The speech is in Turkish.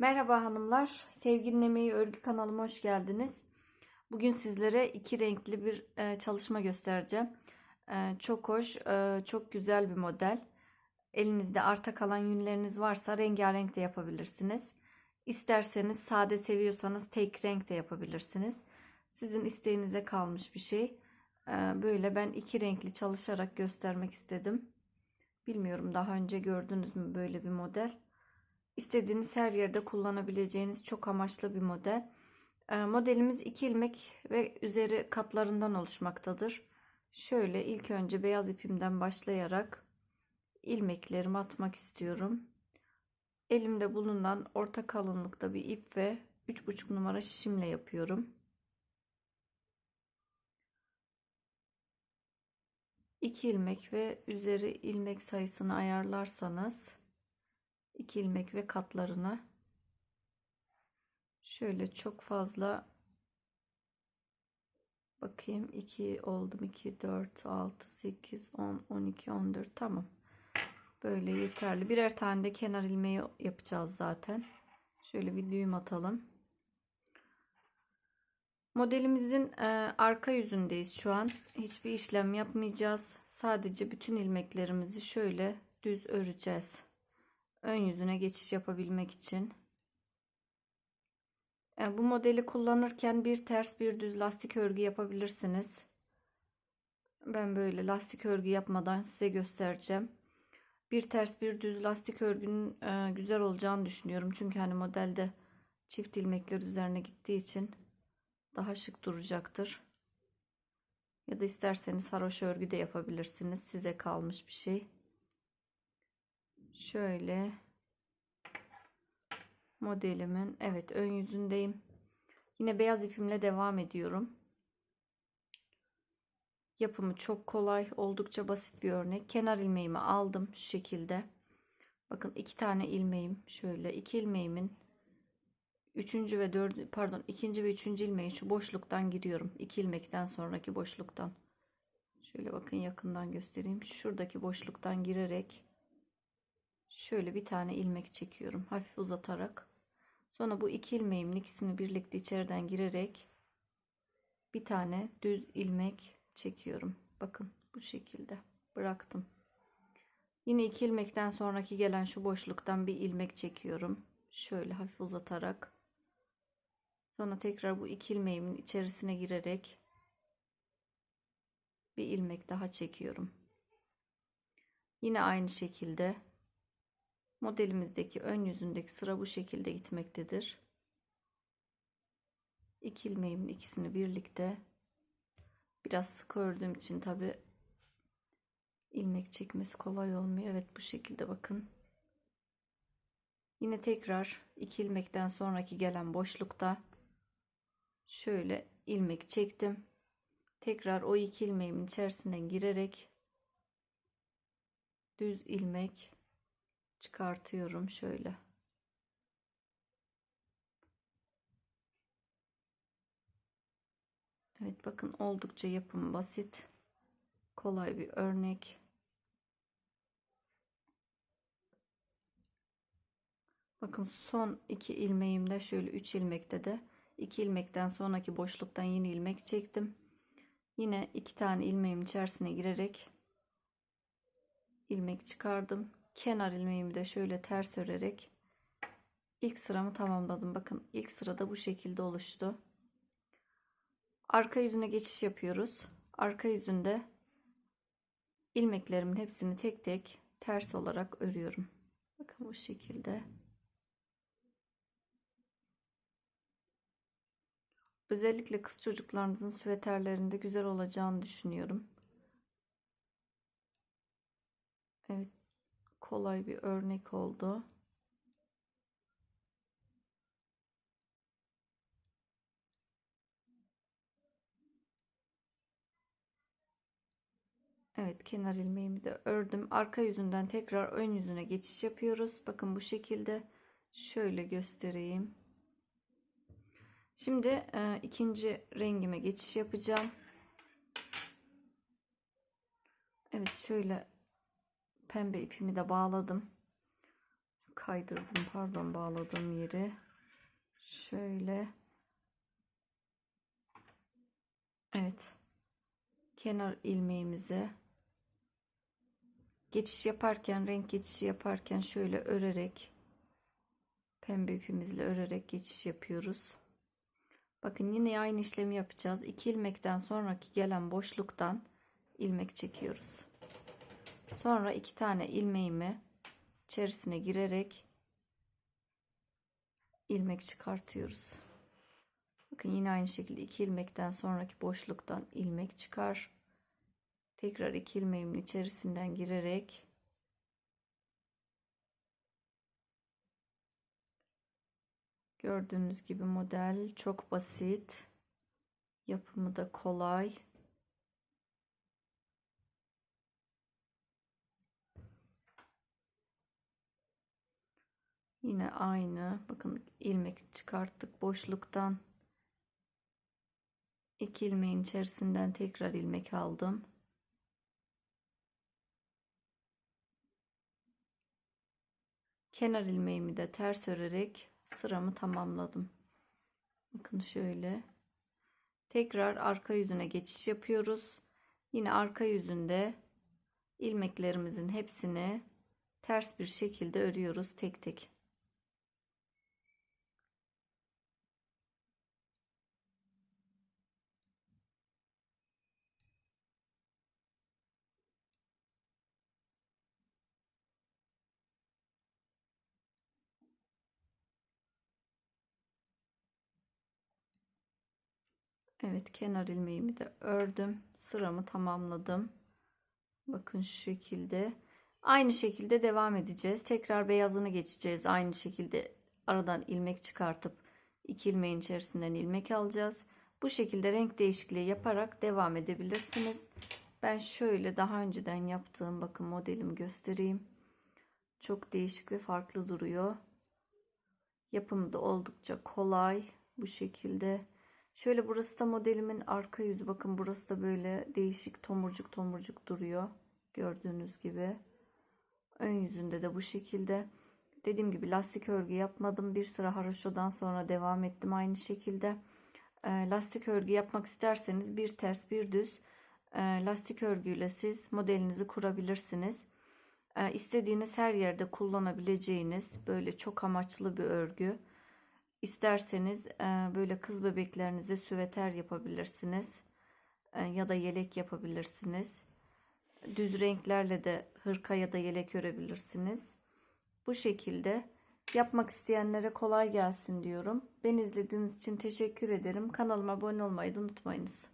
Merhaba hanımlar, Sevginin Emeği Örgü kanalıma hoş geldiniz. Bugün sizlere iki renkli bir e, çalışma göstereceğim. E, çok hoş, e, çok güzel bir model. Elinizde arta kalan yünleriniz varsa rengarenk de yapabilirsiniz. İsterseniz sade seviyorsanız tek renk de yapabilirsiniz. Sizin isteğinize kalmış bir şey. Böyle ben iki renkli çalışarak göstermek istedim. Bilmiyorum daha önce gördünüz mü böyle bir model. İstediğiniz her yerde kullanabileceğiniz çok amaçlı bir model. Ee, modelimiz iki ilmek ve üzeri katlarından oluşmaktadır. Şöyle ilk önce beyaz ipimden başlayarak ilmeklerimi atmak istiyorum. Elimde bulunan orta kalınlıkta bir ip ve 3,5 numara şişimle yapıyorum. İki ilmek ve üzeri ilmek sayısını ayarlarsanız 2 ilmek ve katlarına şöyle çok fazla bakayım. 2 oldum. 2 4 6 8 10 12 14 tamam. Böyle yeterli. Birer tane de kenar ilmeği yapacağız zaten. Şöyle bir düğüm atalım. Modelimizin e, arka yüzündeyiz şu an. Hiçbir işlem yapmayacağız. Sadece bütün ilmeklerimizi şöyle düz öreceğiz ön yüzüne geçiş yapabilmek için. Yani e, bu modeli kullanırken bir ters bir düz lastik örgü yapabilirsiniz. Ben böyle lastik örgü yapmadan size göstereceğim. Bir ters bir düz lastik örgünün e, güzel olacağını düşünüyorum. Çünkü hani modelde çift ilmekler üzerine gittiği için daha şık duracaktır. Ya da isterseniz haroşa örgü de yapabilirsiniz. Size kalmış bir şey. Şöyle modelimin evet ön yüzündeyim. Yine beyaz ipimle devam ediyorum. Yapımı çok kolay, oldukça basit bir örnek. Kenar ilmeğimi aldım şu şekilde. Bakın iki tane ilmeğim şöyle iki ilmeğimin üçüncü ve dördü pardon ikinci ve üçüncü ilmeği şu boşluktan giriyorum. İki ilmekten sonraki boşluktan. Şöyle bakın yakından göstereyim. Şuradaki boşluktan girerek şöyle bir tane ilmek çekiyorum hafif uzatarak. Sonra bu iki ilmeğimin ikisini birlikte içeriden girerek bir tane düz ilmek çekiyorum. Bakın bu şekilde bıraktım. Yine iki ilmekten sonraki gelen şu boşluktan bir ilmek çekiyorum. Şöyle hafif uzatarak. Sonra tekrar bu iki ilmeğimin içerisine girerek bir ilmek daha çekiyorum. Yine aynı şekilde Modelimizdeki ön yüzündeki sıra bu şekilde gitmektedir. İki ilmeğimin ikisini birlikte biraz sık ördüğüm için tabi ilmek çekmesi kolay olmuyor. Evet bu şekilde bakın. Yine tekrar iki ilmekten sonraki gelen boşlukta şöyle ilmek çektim. Tekrar o iki ilmeğimin içerisine girerek düz ilmek çıkartıyorum şöyle. Evet bakın oldukça yapım basit. Kolay bir örnek. Bakın son iki ilmeğimde şöyle 3 ilmekte de 2 ilmekten sonraki boşluktan yeni ilmek çektim. Yine iki tane ilmeğim içerisine girerek ilmek çıkardım kenar ilmeğimi de şöyle ters örerek ilk sıramı tamamladım. Bakın ilk sırada bu şekilde oluştu. Arka yüzüne geçiş yapıyoruz. Arka yüzünde ilmeklerimin hepsini tek tek ters olarak örüyorum. Bakın bu şekilde. Özellikle kız çocuklarınızın süveterlerinde güzel olacağını düşünüyorum. Evet kolay bir örnek oldu. Evet kenar ilmeğimi de ördüm. Arka yüzünden tekrar ön yüzüne geçiş yapıyoruz. Bakın bu şekilde şöyle göstereyim. Şimdi e, ikinci rengime geçiş yapacağım. Evet şöyle pembe ipimi de bağladım. kaydırdım pardon bağladığım yeri. Şöyle. Evet. Kenar ilmeğimizi geçiş yaparken renk geçişi yaparken şöyle örerek pembe ipimizle örerek geçiş yapıyoruz. Bakın yine aynı işlemi yapacağız. 2 ilmekten sonraki gelen boşluktan ilmek çekiyoruz. Sonra iki tane ilmeğimi içerisine girerek ilmek çıkartıyoruz. Bakın yine aynı şekilde iki ilmekten sonraki boşluktan ilmek çıkar. Tekrar iki ilmeğimin içerisinden girerek gördüğünüz gibi model çok basit. Yapımı da kolay. Yine aynı. Bakın ilmek çıkarttık boşluktan. İki ilmeğin içerisinden tekrar ilmek aldım. Kenar ilmeğimi de ters örerek sıramı tamamladım. Bakın şöyle. Tekrar arka yüzüne geçiş yapıyoruz. Yine arka yüzünde ilmeklerimizin hepsini ters bir şekilde örüyoruz tek tek. Evet kenar ilmeğimi de ördüm. Sıramı tamamladım. Bakın şu şekilde. Aynı şekilde devam edeceğiz. Tekrar beyazını geçeceğiz. Aynı şekilde aradan ilmek çıkartıp iki ilmeğin içerisinden ilmek alacağız. Bu şekilde renk değişikliği yaparak devam edebilirsiniz. Ben şöyle daha önceden yaptığım bakın modelimi göstereyim. Çok değişik ve farklı duruyor. Yapımı da oldukça kolay. Bu şekilde. Şöyle burası da modelimin arka yüzü. Bakın burası da böyle değişik tomurcuk tomurcuk duruyor. Gördüğünüz gibi. Ön yüzünde de bu şekilde. Dediğim gibi lastik örgü yapmadım. Bir sıra haroşodan sonra devam ettim aynı şekilde. E, lastik örgü yapmak isterseniz bir ters bir düz e, lastik örgüyle siz modelinizi kurabilirsiniz. E, istediğiniz her yerde kullanabileceğiniz böyle çok amaçlı bir örgü. İsterseniz e, böyle kız bebeklerinize süveter yapabilirsiniz. E, ya da yelek yapabilirsiniz. Düz renklerle de hırka ya da yelek örebilirsiniz. Bu şekilde yapmak isteyenlere kolay gelsin diyorum. Beni izlediğiniz için teşekkür ederim. Kanalıma abone olmayı da unutmayınız.